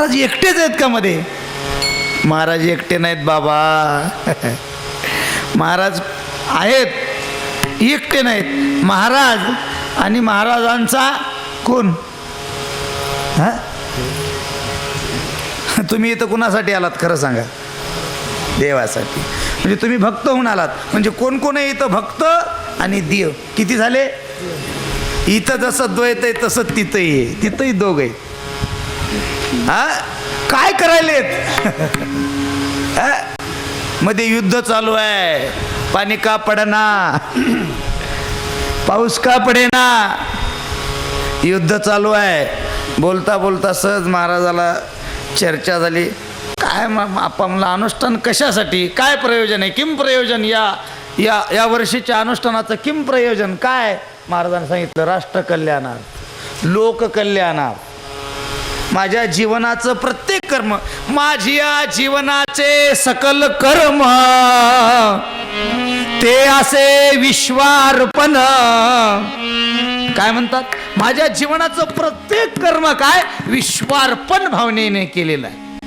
महाराज एकटेच आहेत का मध्ये? महाराज एकटे नाहीत बाबा. महाराज आहेत एकटे नाहीत. महाराज आणि महाराजांचा कोण? हा? तुम्ही इथं कुणासाठी आलात खरं सांगा? देवासाठी. म्हणजे तुम्ही भक्त होऊन आलात. म्हणजे कोण कोण आहे इथं भक्त आणि देव? किती झाले? इथं जसं द्वैत आहे तसं तिथंही आहे. तिथंही दोघ आहे हा? काय करायलेत? मध्ये युद्ध चालू आहे. पाणी का पडना? पाऊस का पडेना? युद्ध चालू आहे. बोलता बोलता सहज महाराजाला चर्चा झाली. काय म- आपला अनुष्ठान कशासाठी? काय प्रयोजन आहे? किम प्रयोजन या या या वर्षीच्या अनुष्ठानाचं किम प्रयोजन? काय? महाराजांनी सांगितलं राष्ट्र कल्याणार्थ लोक माझ्या जीवनाचं प्रत्येक कर्म माझ्या जीवनाचे सकल कर्म ते असे विश्वार्पण. काय म्हणतात? माझ्या जीवनाचं प्रत्येक कर्म काय? विश्वार्पण भावनेने केलेलं आहे.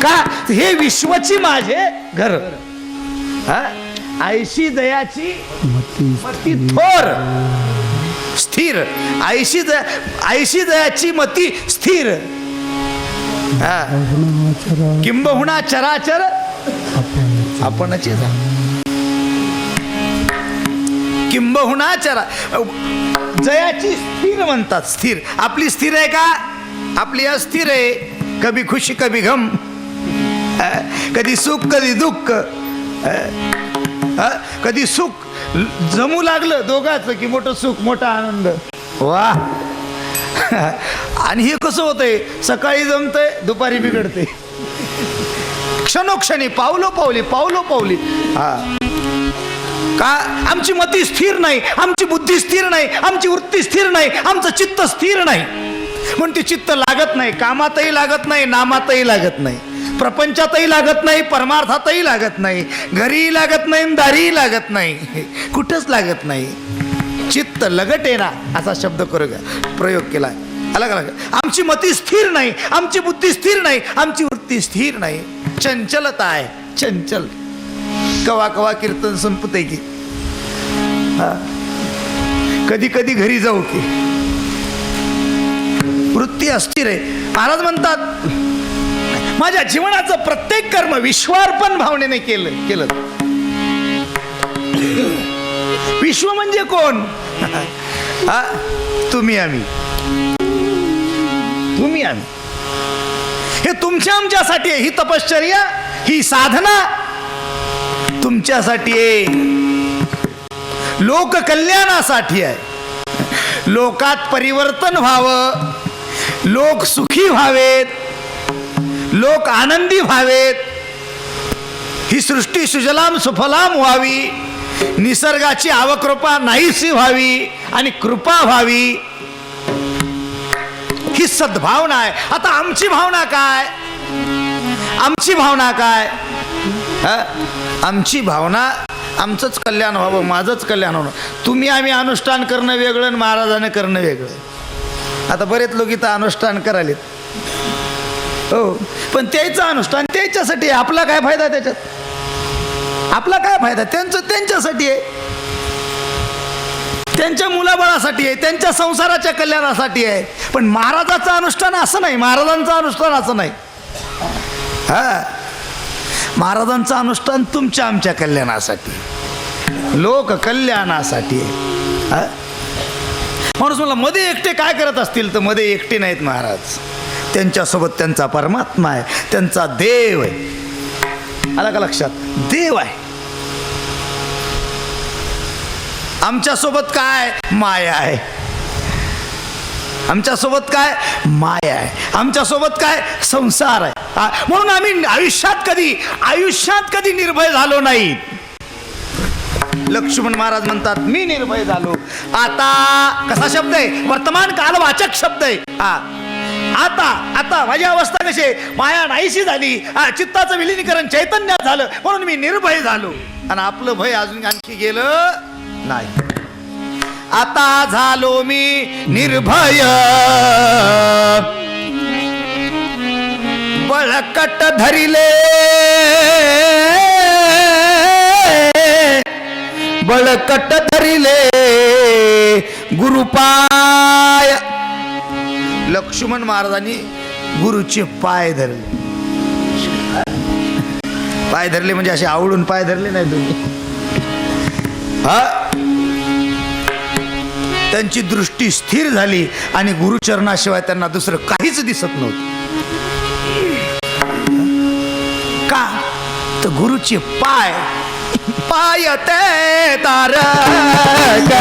का? हे विश्वची माझे घर. हा? आयशी दयाची मती थोर. स्थिर. ऐशी दया ऐशी दयाची मती स्थिर. हा. किंबहुना चराचर आपणच किंबहुना चरा जयाची स्थिर म्हणतात स्थिर. आपली स्थिर आहे का? आपली अस्थिर आहे. कभी खुशी कभी गम. कधी सुख कधी दुःख. कधी सुख जमू लागलं दोघाचं की मोठं सुख मोठा आनंद. वा. आणि हे कसं होतंय? सकाळी जमतंय दुपारी बिघडते क्षणोक्षणी पावलो पावली पावलो पावली. हा. का आमची मती स्थिर नाही आमची बुद्धी स्थिर नाही आमची वृत्ती स्थिर नाही आमचं चित्त स्थिर नाही. म्हणून ते चित्त लागत नाही कामातही लागत नाही नामातही लागत नाही. प्रपंचातही लागत नाही परमार्थातही लागत नाही घरीही लागत नाही दारीही लागत नाही. कुठंच लागत नाही. चित्त लगट आहे ना असा शब्द करू प्रयोग केला. अलग अलग आमची मती स्थिर नाही आमची बुद्धी स्थिर नाही आमची वृत्ती स्थिर नाही. चंचलता आहे चंचल. कवा कवा कीर्तन संपते की. कधी कधी घरी जाऊ की. वृत्ती अस्थिर आहे. महाराज म्हणतात माझ्या जीवनाचं प्रत्येक कर्म विश्वार्पण भावनेने केलं केलं. विश्व म्हणजे कोण? हा तुम्ही आम्ही. तुम्ही आम्ही. हे तुमच्या आमच्यासाठी आहे ही तपश्चर्या ही साधना. तुमच्यासाठी आहे. लोककल्याणासाठी आहे. लोकात परिवर्तन व्हावं. लोक सुखी व्हावेत. लोक आनंदी व्हावेत. ही सृष्टी सुजलाम सुफलाम व्हावी. निसर्गाची आवकृपा नाहीशी व्हावी आणि कृपा व्हावी. ही सद्भावना आहे. आता आमची भावना काय? आमची भावना काय? आमची भावना आमचंच कल्याण व्हावं माझंच कल्याण व्हावं. तुम्ही आम्ही अनुष्ठान करणं वेगळं आणि महाराजानं करणं वेगळं. आता बरेच लोक इथं अनुष्ठान करालेत हो. पण त्याचं अनुष्ठान त्याच्यासाठी आहे. आपला काय फायदा त्याच्यात? आपला काय फायदा त्यांचं त्यांच्यासाठी आहे. त्यांच्या मुलाबाळासाठी आहे. त्यांच्या संसाराच्या कल्याणासाठी आहे. पण महाराजाचं अनुष्ठान असं नाही. महाराजांचं अनुष्ठान असं नाही. हा. महाराजांचं अनुष्ठान तुमच्या आमच्या कल्याणासाठी लोक कल्याणासाठी आहे. हा? माणूस मला मध्ये एकटे काय करत असतील? तर मध्ये एकटे नाहीत महाराज. त्यांच्यासोबत त्यांचा परमात्मा आहे त्यांचा देव आहे. आला का लक्षात? देव आहे. आमच्यासोबत काय? माया आहे. आमच्यासोबत काय? माया आहे. आमच्यासोबत काय? संसार आहे. हा, म्हणून आम्ही आयुष्यात कधी आयुष्यात कधी निर्भय झालो नाही. लक्ष्मण महाराज म्हणतात मी निर्भय झालो. आता कसा शब्द आहे? वर्तमान कालवाचक शब्द आहे. हा आता आता माझी अवस्था कशी आहे? माया नाहीशी झाली. हा, चित्ताचं विलीनीकरण चैतन्यात झालं. म्हणून मी निर्भय झालो. आणि आपलं भय अजून आणखी गेलं नाही. आता झालो मी निर्भय. बळकट धरिले. बळकट धरिले. गुरुपाय लक्ष्मण महाराजांनी गुरुचे पाय धरले. पाय धरले म्हणजे असे आवडून पाय धरले नाही तुम्ही. हा? त्यांची दृष्टी स्थिर झाली आणि गुरुचरणाशिवाय त्यांना दुसरं काहीच दिसत नव्हतं. का? तर गुरुचे पाय पाय ते तारक.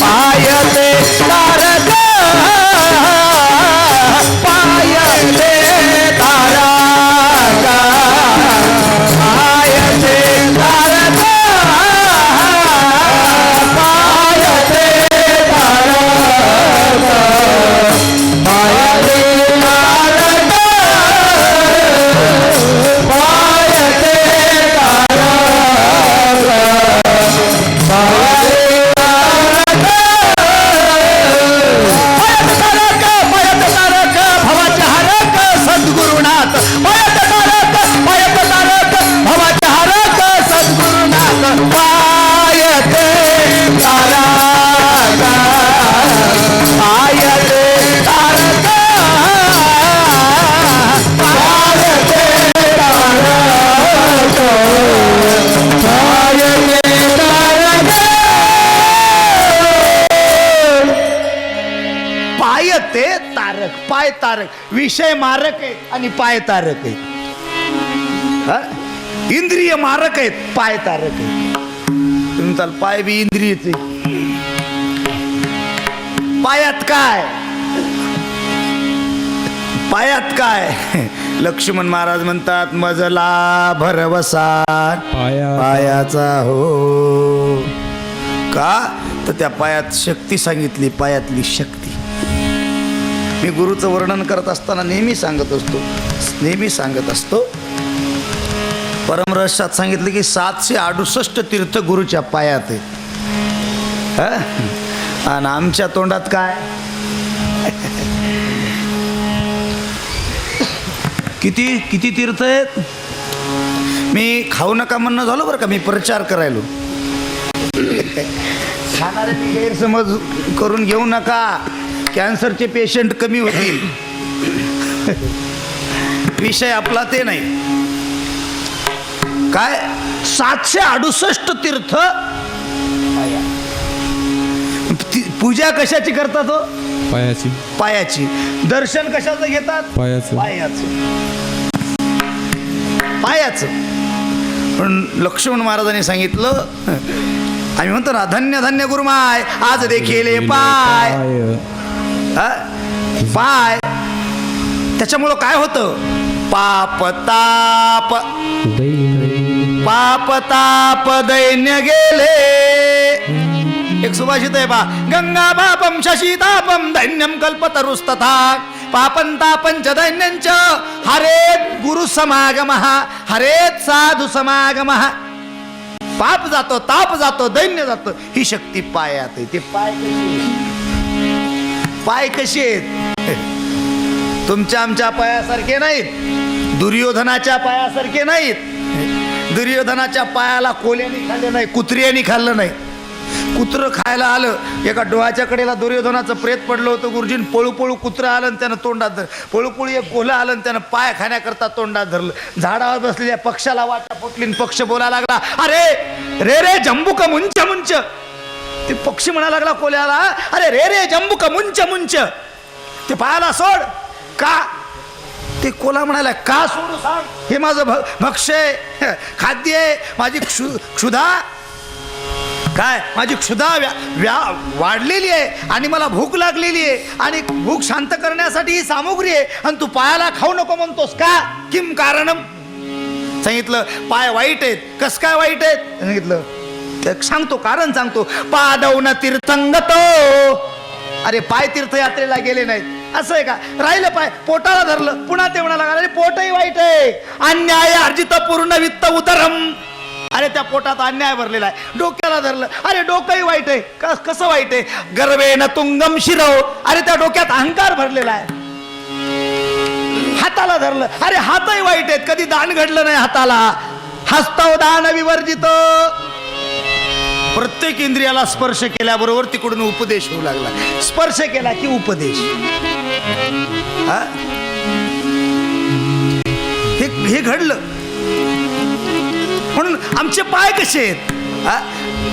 पाय ते तारक. पाय पाय ते तारक पाय तारक. विषय मारक आहेत आणि पाय तारक आहेत. हा? इंद्रिय मारक आहेत पाय तारक आहेत. तुम्ही म्हणताल पाय बी इंद्रियच पायात काय? पायात काय? लक्ष्मण महाराज म्हणतात मजला भरवसा. पाया पायाचा हो. का? तर त्या पायात शक्ती सांगितली पायातली शक्ती. मी गुरुचं वर्णन करत असताना नेहमी सांगत असतो. नेहमी सांगत असतो. परमरहस्यात सांगितलं की सातशे अडुसष्ट तीर्थ गुरुच्या पायात आहे आणि आमच्या तोंडात काय? किती किती तीर्थ आहेत? मी खाऊ नका म्हणणं झालो बरं का मी प्रचार करायलो. खाणारे गैरसमज करून घेऊ नका. कॅन्सरचे पेशंट कमी होतील. विषय आपला ते नाही. काय? सातशे अडुसष्ट तीर्थ? पूजा कशाची करतात हो? पायाची. पायाची. दर्शन कशाचं घेतात? पायाचं. पायाचं. पायाचं. पण लक्ष्मण महाराजांनी सांगितलं आम्ही म्हणतो ना धन्य धन्य गुरुमाय. आज देखील हे पाय. हा? पाय त्याच्यामुळं काय होतं? पाप ताप दैन्य गेले. एक सुभाषित आहे बा. गंगा पापम शशी तापम दैन्यम कल्पतरुस्तथा. पापंतापंच दैन्यंच हरेत गुरु समागम. हरेत साधू समागम. पाप जातो ताप जातो दैन्य जातो. ही शक्ती पायात आहे. ते पाय पाय कसे आहेत? तुमच्या आमच्या पायासारखे नाहीत. दुर्योधनाच्या पायासारखे नाहीत. दुर्योधनाच्या पायाला कोल्याने खाल्ले नाही कुत्र्याने खाल्लं नाही. कुत्र खायला आलं एका डोळ्याच्या कडेला दुर्योधनाचं प्रेत पडलं होतं. गुरुजीन पळू पळू कुत्रं आलं आणि त्यानं तोंडात धर पळू पळू एक गोला आलं आणि त्यानं पाय खाण्याकरता तोंडात धरलं. झाडावर बसलेल्या पक्षाला वाटा फुटली पक्ष बोलायला लागला अरे रे रे जंबुक मुंच मुंच. ते पक्षी म्हणा लागला कोल्याला अरे रे रे जंबुक मुंच मुंच. ते पायाला सोड. का? ते कोला म्हणाला का सोडू सांग? हे माझं भ भक्ष्य आहे. खाद्य आहे. माझी क्षु क्षुधा काय? माझी क्षुधा व्या व्या वाढलेली आहे आणि मला भूक लागलेली आहे. आणि भूक शांत करण्यासाठी ही सामुग्री आहे. आणि तू पायाला खाऊ नको म्हणतोस का? किम कारणम? सांगितलं पाय वाईट आहेत. कस काय वाईट आहेत? सांगितलं सांगतो कारण सांगतो. पादवन तीर्थंगतो. अरे पाय तीर्थयात्रेला गेले नाहीत. असं आहे का? राहिलं पाय पोटाला धरलं पुन्हा ते म्हणाला अरे पोटही वाईट आहे. अन्याय अर्जित पूर्ण वित्त उदरम. अरे त्या पोटात अन्याय भरलेला आहे. डोक्याला धरलं अरे डोकंही वाईट आहे. कस- कसं वाईट आहे? गर्वेन तुंगम शिरव अरे त्या डोक्यात अहंकार भरलेला आहे. हाताला धरलं अरे हातही वाईट आहेत. कधी दान घडलं नाही हाताला. हस्तव दान विवर्जित. प्रत्येक इंद्रियाला स्पर्श केल्याबरोबर तिकडून उपदेश होऊ लागला. स्पर्श केला की उपदेश. हे? हे घडलं. म्हणून आमचे पाय कसे आहेत?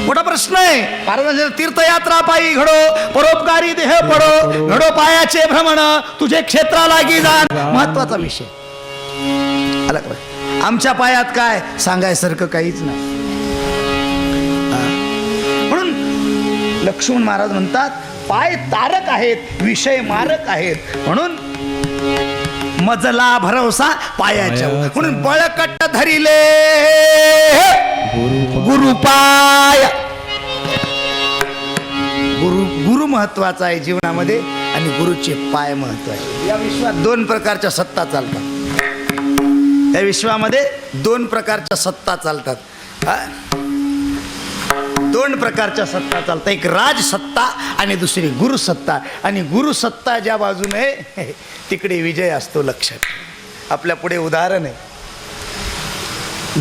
मोठा प्रश्न आहे. महाराजांच्या तीर्थयात्रा पायी घडो परोपकारी देह पडो घडो पायाचे भ्रमण तुझे क्षेत्राला गी जाण. महत्त्वाचा विषय. आला आमच्या पायात काय? सांगायसारखं काहीच नाही. लक्ष्मण महाराज म्हणतात पाय तारक आहेत विषय मारक आहेत. म्हणून मजला भरवसा पायाच्या पायाचा. म्हणून बळकट्ट धरिले. गुरुपाय गुरु गुरु महत्त्वाचा आहे जीवनामध्ये आणि गुरुचे पाय महत्त्वाचे या विश्वात दोन प्रकारच्या सत्ता चालतात. या विश्वामध्ये दोन प्रकारच्या सत्ता चालतात? दोन प्रकारच्या सत्ता चालतात एक राजसत्ता आणि दुसरी गुरुसत्ता. आणि गुरुसत्ता ज्या बाजूने तिकडे विजय असतो लक्षात. आपल्या पुढे उदाहरण आहे.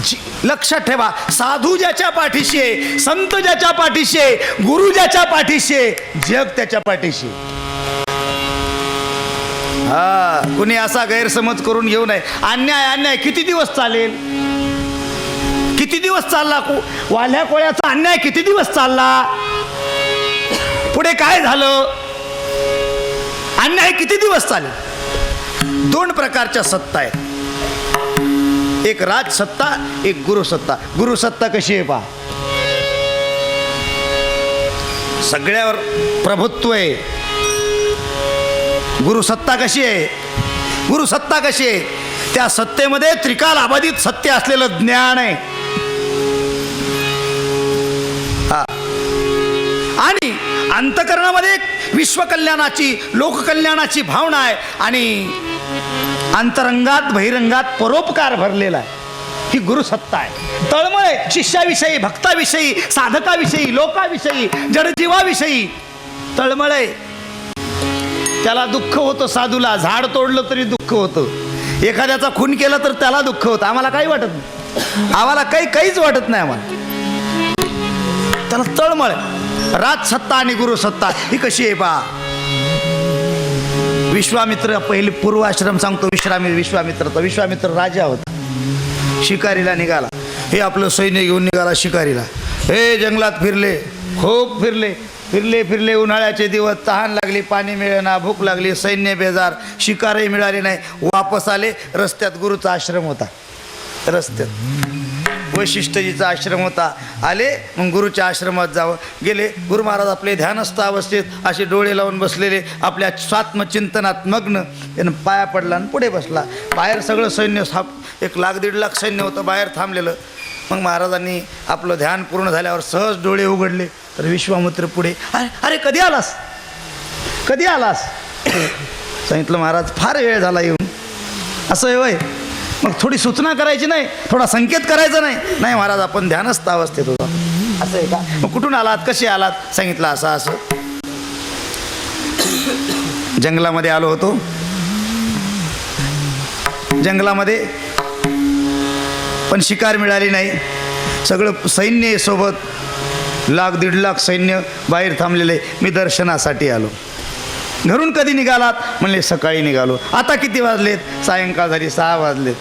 जी- लक्षात ठेवा साधू ज्याच्या पाठीशी आहे संत ज्याच्या पाठीशी आहे गुरु ज्याच्या पाठीशी आहे जग त्याच्या पाठीशी हा कुणी असा गैरसमज करून घेऊ नये. अन्याय अन्याय किती दिवस चालेल? किती दिवस चालला? वाल्या कोळ्याचा अन्याय किती दिवस चालला? पुढे काय झालं? अन्याय किती दिवस चालेल? दोन प्रकारच्या सत्ता आहेत. एक राजसत्ता एक गुरुसत्ता गुरुसत्ता कशी आहे पा सगळ्यावर प्रभुत्व आहे. गुरुसत्ता कशी आहे? गुरुसत्ता कशी आहे? त्या सत्तेमध्ये त्रिकाल अबाधित सत्य असलेलं ज्ञान आहे. अंतकरणामध्ये विश्वकल्याणाची लोककल्याणाची भावना आहे आणि अंतरंगात बहिरंगात परोपकार भरलेला आहे. ही गुरुसत्ता आहे. तळमळ आहे. शिष्याविषयी भक्ताविषयी साधकाविषयी लोकाविषयी जडजीवाविषयी तळमळ आहे. त्याला दुःख होतं साधूला. झाड तोडलं तरी दुःख होतं. एखाद्याचा खून केला तर त्याला दुःख होतं. आम्हाला काही वाटत नाही. आम्हाला काही काहीच वाटत नाही आम्हाला. त्याला तळमळ राजसत्ता आणि गुरुसत्ता ही कशी आहे बा? विश्वामित्र पहिले पूर्वाश्रम सांगतो विश्रामी तर विश्वामित्र राजा होता. शिकारीला निघाला. हे आपलं सैन्य घेऊन निघाला शिकारीला. हे जंगलात फिरले खूप फिरले. फिरले फिरले उन्हाळ्याचे दिवस तहान लागली पाणी मिळेना भूक लागली सैन्य बेजार शिकारही मिळाली नाही. वापस आले रस्त्यात गुरुचा आश्रम होता. रस्त्यात. वैशिष्ट्यजीचा आश्रम होता. आले मग गुरुच्या आश्रमात जावं. गेले गुरु महाराज आपले ध्यानस्थ अवस्थेत असे डोळे लावून बसलेले आपल्या स्वात्मचिंतनात मग्न. त्यानं पाया पडला आणि पुढे बसला. बाहेर सगळं सैन्य स्थाप एक लाख दीड लाख सैन्य होतं बाहेर थांबलेलं. मग महाराजांनी आपलं ध्यान पूर्ण झाल्यावर सहज डोळे उघडले. तर विश्वामित्र पुढे अरे अरे कधी आलास? कधी आलास? सांगितलं महाराज फार वेळ झाला येऊन. असं आहे वय मग थोडी सूचना करायची नाही थोडा संकेत करायचा नाही. नाही महाराज आपण ध्यानस्थ अवस्थेत होता. असं आहे का? मग कुठून आलात? कसे आलात? सांगितलं असं असं. जंगलामध्ये आलो होतो. जंगलामध्ये पण शिकार मिळाली नाही. सगळं सैन्य सोबत लाख दीड लाख सैन्य बाहेर थांबलेले. मी दर्शनासाठी आलो. घरून कधी निघालात? म्हणले सकाळी निघालो. आता किती वाजलेत? सायंकाळ झाली सहा वाजलेत.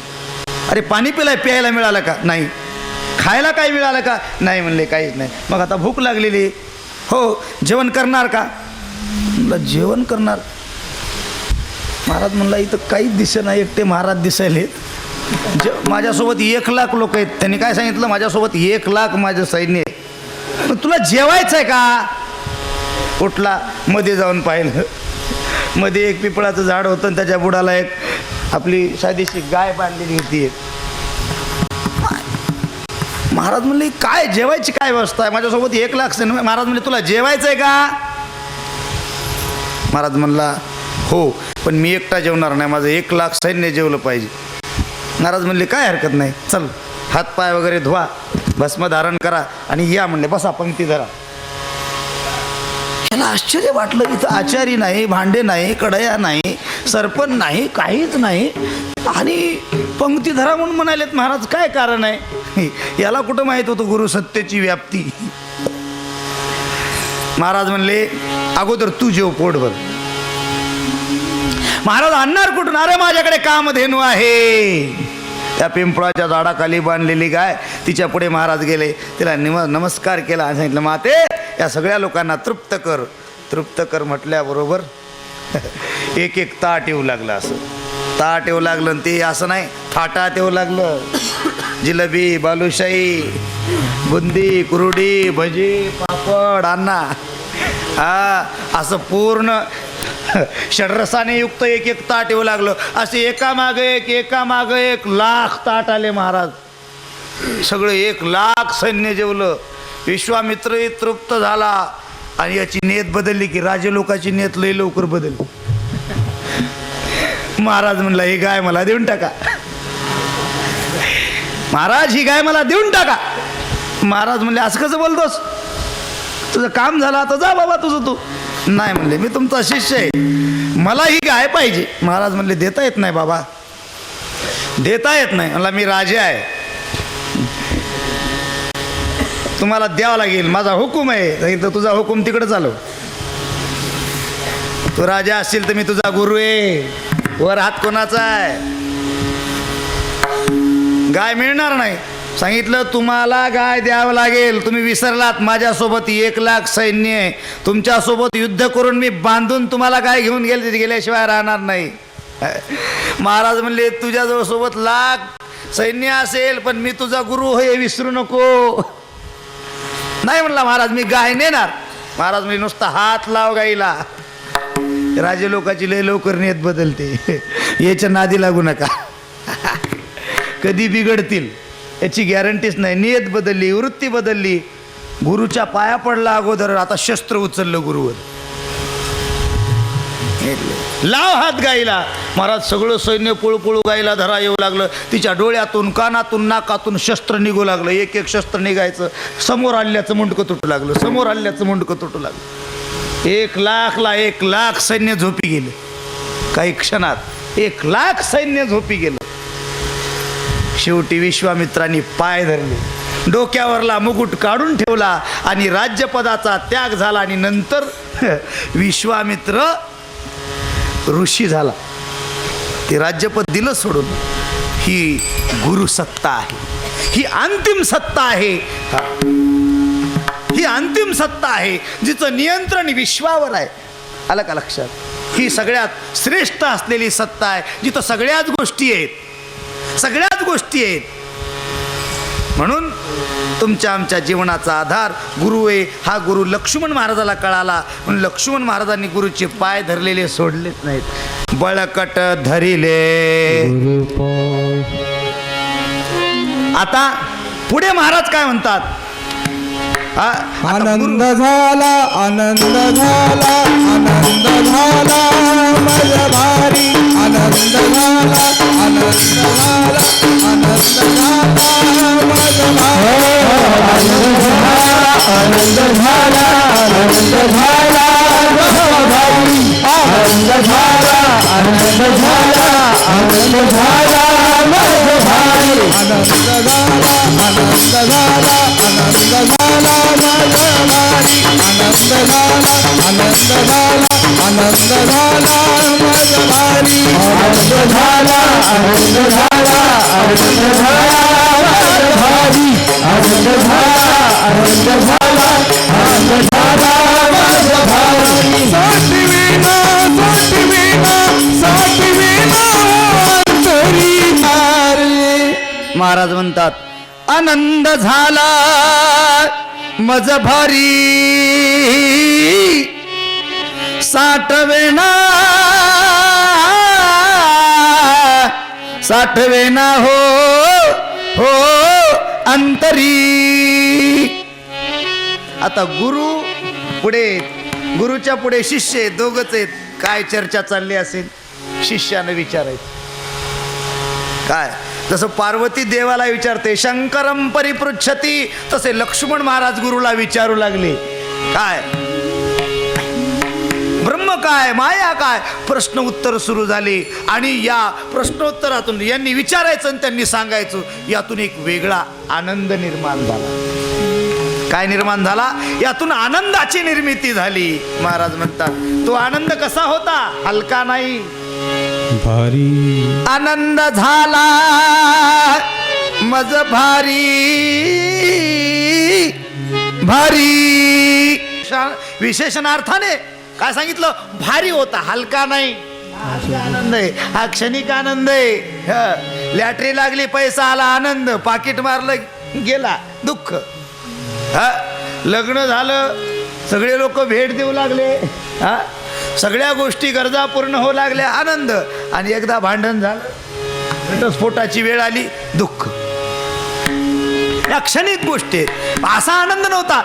अरे पाणी पिलाय प्यायला मिळालं का? नाही. खायला काय मिळालं का? नाही म्हणले काहीच नाही. मग आता भूक लागलेली. हो जेवण करणार का? म्हणलं जेवण करणार. महाराज म्हणला इथं काहीच दिसे नाही एकटे महाराज दिसायले जे माझ्यासोबत एक लाख लोक आहेत. त्यांनी काय सांगितलं? माझ्यासोबत एक लाख माझं सैन्य आहे तुला जेवायचं आहे का? उठला मध्ये जाऊन पाहिलं. मध्ये एक पिपळाचं झाड होतं आणि त्याच्या बुडाला एक आपली साधीशी गाय बांधलेली होती एक. महाराज म्हणले काय जेवायची काय व्यवस्था आहे? माझ्यासोबत एक लाख महाराज म्हणले तुला जेवायचं आहे का? महाराज म्हणला हो पण मी एकटा जेवणार नाही. माझं एक लाख सैन्य जेवलं पाहिजे. महाराज म्हणले काय हरकत नाही. चल हातपाय वगैरे धुवा भस्म धारण करा आणि या म्हणले बसा पंक्ती धरा. त्याला आश्चर्य वाटलं इथं आचारी नाही भांडे नाही कढया नाही सरपण नाही काहीच नाही. आणि पंक्ती धरा म्हणून म्हणालेत महाराज काय कारण आहे? याला कुठं माहीत होतं गुरु सत्तेची व्याप्ती? महाराज म्हणले अगोदर तू जेव पोटभर. महाराज आणणार कुठून? अरे माझ्याकडे कामधेनू आहे. त्या पिंपळाच्या झाडाखाली बांधलेली गाय तिच्या पुढे महाराज गेले. तिला निम नमस्कार केला आणि सांगितलं माते या सगळ्या लोकांना तृप्त कर तृप्त कर म्हटल्याबरोबर एक एक ताट येऊ लागलं असं. ताट येऊ लागलं आणि ते असं नाही थाटात येऊ लागलं. जिलेबी बालुशाही बुंदी कुरुडी भजी पापड अन्ना हा असं पूर्ण षडरसाने युक्त एक एक ताट येऊ लागलं. असे एका मागे एक एका मागे एक लाख ताट आले महाराज. सगळं एक लाख सैन्य जेवलं. विश्वामित्रही तृप्त झाला आणि याची नेत बदलली की राजे लोकाची नेत लई लवकर बदलली. महाराज म्हणला ही गाय मला देऊन टाका. महाराज ही गाय मला देऊन टाका. महाराज म्हणले असं कसं बोलतोस? तुझं काम झालं आता जा बाबा तुझं तू. नाही म्हणले मी तुमचा शिष्य आहे. मला ही गाय पाहिजे. महाराज म्हणले देता येत नाही बाबा. देता येत नाही. म्हणला मी राजे आहे. तुम्हाला द्यावं लागेल. माझा हुकूम आहे. सांगितलं तुझा हुकूम तिकडं चालव तू राजा असशील तर मी तुझा गुरु आहे. वर हात कोणाचा आहे? गाय मिळणार नाही. सांगितलं तुम्हाला गाय द्यावं लागेल. तुम्ही विसरलात. माझ्यासोबत एक लाख सैन्य आहे. तुमच्यासोबत युद्ध करून मी बांधून तुम्हाला गाय घेऊन गेले. गेल्याशिवाय राहणार नाही. महाराज म्हणले तुझ्याजवळ सोबत लाख सैन्य असेल पण मी तुझा गुरु हे विसरू नको. नाही म्हणला महाराज मी गाय नेणार. महाराज म्हणजे नुसता हात लाव गाईला. राजे लोकाची लय लवकर नेत बदलते. याच्या नादी लागू नका. कधी बिघडतील याची गॅरंटीच नाही. नियत बदलली वृत्ती बदलली. गुरुच्या पाया पडला अगोदर आता शस्त्र उचललं गुरुवर. लाव हात गाईला महाराज सगळं सैन्य पुळपुळू गाईला धरा येऊ लागलं. तिच्या डोळ्यातून कानातून नाकातून शस्त्र निघू लागलं. एक एक शस्त्र निघायचं. समोर हल्ल्याचं मुंडकं तुटू लागलं. समोर हल्ल्याचं मुंडकं तुटू लागलं. एक लाखला एक लाख सैन्य झोपी गेले. काही क्षणात एक लाख सैन्य झोपी गेलं. शेवटी विश्वामित्रांनी पाय धरले. डोक्यावरला मुकुट काढून ठेवला आणि राज्यपदाचा त्याग झाला आणि नंतर विश्वामित्र ऋषी झाला. ते राज्यपद दिलं सोडून ही गुरु सत्ता आहे. ही अंतिम सत्ता आहे. ही. अंतिम सत्ता आहे जिचं नियंत्रण विश्वावर आहे. आलं का लक्षात? ही सगळ्यात श्रेष्ठ असलेली सत्ता आहे जिथं सगळ्याच गोष्टी आहेत. सगळ्याच गोष्टी आहेत. म्हणून तुमच्या आमच्या जीवनाचा आधार गुरु आहे हा गुरु लक्ष्मण महाराजाला कळाला. म्हणून लक्ष्मण महाराजांनी गुरुचे पाय धरलेले सोडलेच नाहीत. बळकट धरिले. आता पुढे महाराज काय म्हणतात? आनंद झाला आनंद झाला आनंद झाला माझ्या भारी. आनंद झाला आनंद झाला आनंद झाला. माझ्या आनंद झाला आनंद झाला आनंद झाला आनंद झाला आनंद झाला आनंद झाला आनंद झाला आनंद झाला आनंद झाला आनंद झाला आनंद झाला आनंद झाला आनंद झाला आनंद झाला आनंद झाला. माझ्या भारी साठी विना साठी विना साठी विना महाराज म्हणतात आनंद झाला मज भारी. साठवेना साठवेना हो हो अंतरी. आता गुरु पुढे गुरुच्या पुढे शिष्य दोघच आहेत काय चर्चा चालली असेल? शिष्यानं विचारायचं. काय? जसं पार्वती देवाला विचारते शंकरम परिपृच्छती तसे लक्ष्मण महाराज गुरुला विचारू लागले. काय? काय माया काय? प्रश्न उत्तर सुरू झाले आणि या प्रश्नोत्तरातून यांनी विचारायचं आणि त्यांनी सांगायचं यातून एक वेगळा आनंद निर्माण झाला. काय निर्माण झाला? यातून आनंदाची निर्मिती झाली. महाराज म्हणतात तो आनंद कसा होता? हलका नाही. भारी. आनंद झाला. मज भारी. भारी. विशेषणार्थाने काय सांगितलं? भारी होता हलका नाही. आनंद आहे. हा क्षणिक आनंद आहे. ह. लॅटरी लागली पैसा आला आनंद. पाकिट मारलं गेला दुःख. हा. लग्न झालं सगळे लोक भेट देऊ लागले. हा. सगळ्या गोष्टी गरजा पूर्ण होऊ लागल्या आनंद. आणि एकदा भांडण झालं. घटस्फोटाची वेळ आली दुःख. या क्षणिक गोष्टी. आहेत. असा आनंद नव्हता.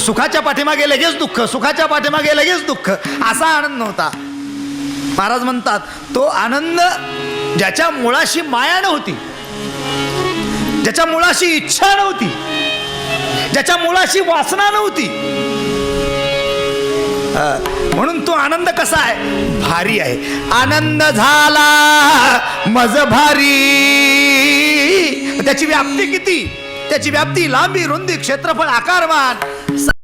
सुखाच्या पाठीमागे लगेच दुःख सुखाच्या पाठीमागे लगेच दुःख. असा आनंद नव्हता. महाराज म्हणतात तो आनंद ज्याच्या मुळाशी माया नव्हती ज्याच्या मुळाशी इच्छा नव्हती ज्याच्या मुळाशी वासना नव्हती. म्हणून तो आनंद कसा आहे? भारी आहे. आनंद झाला मज भारी. त्याची व्याप्ती किती? त्याची व्याप्ती लांबी रुंदी क्षेत्रफळ आकारमान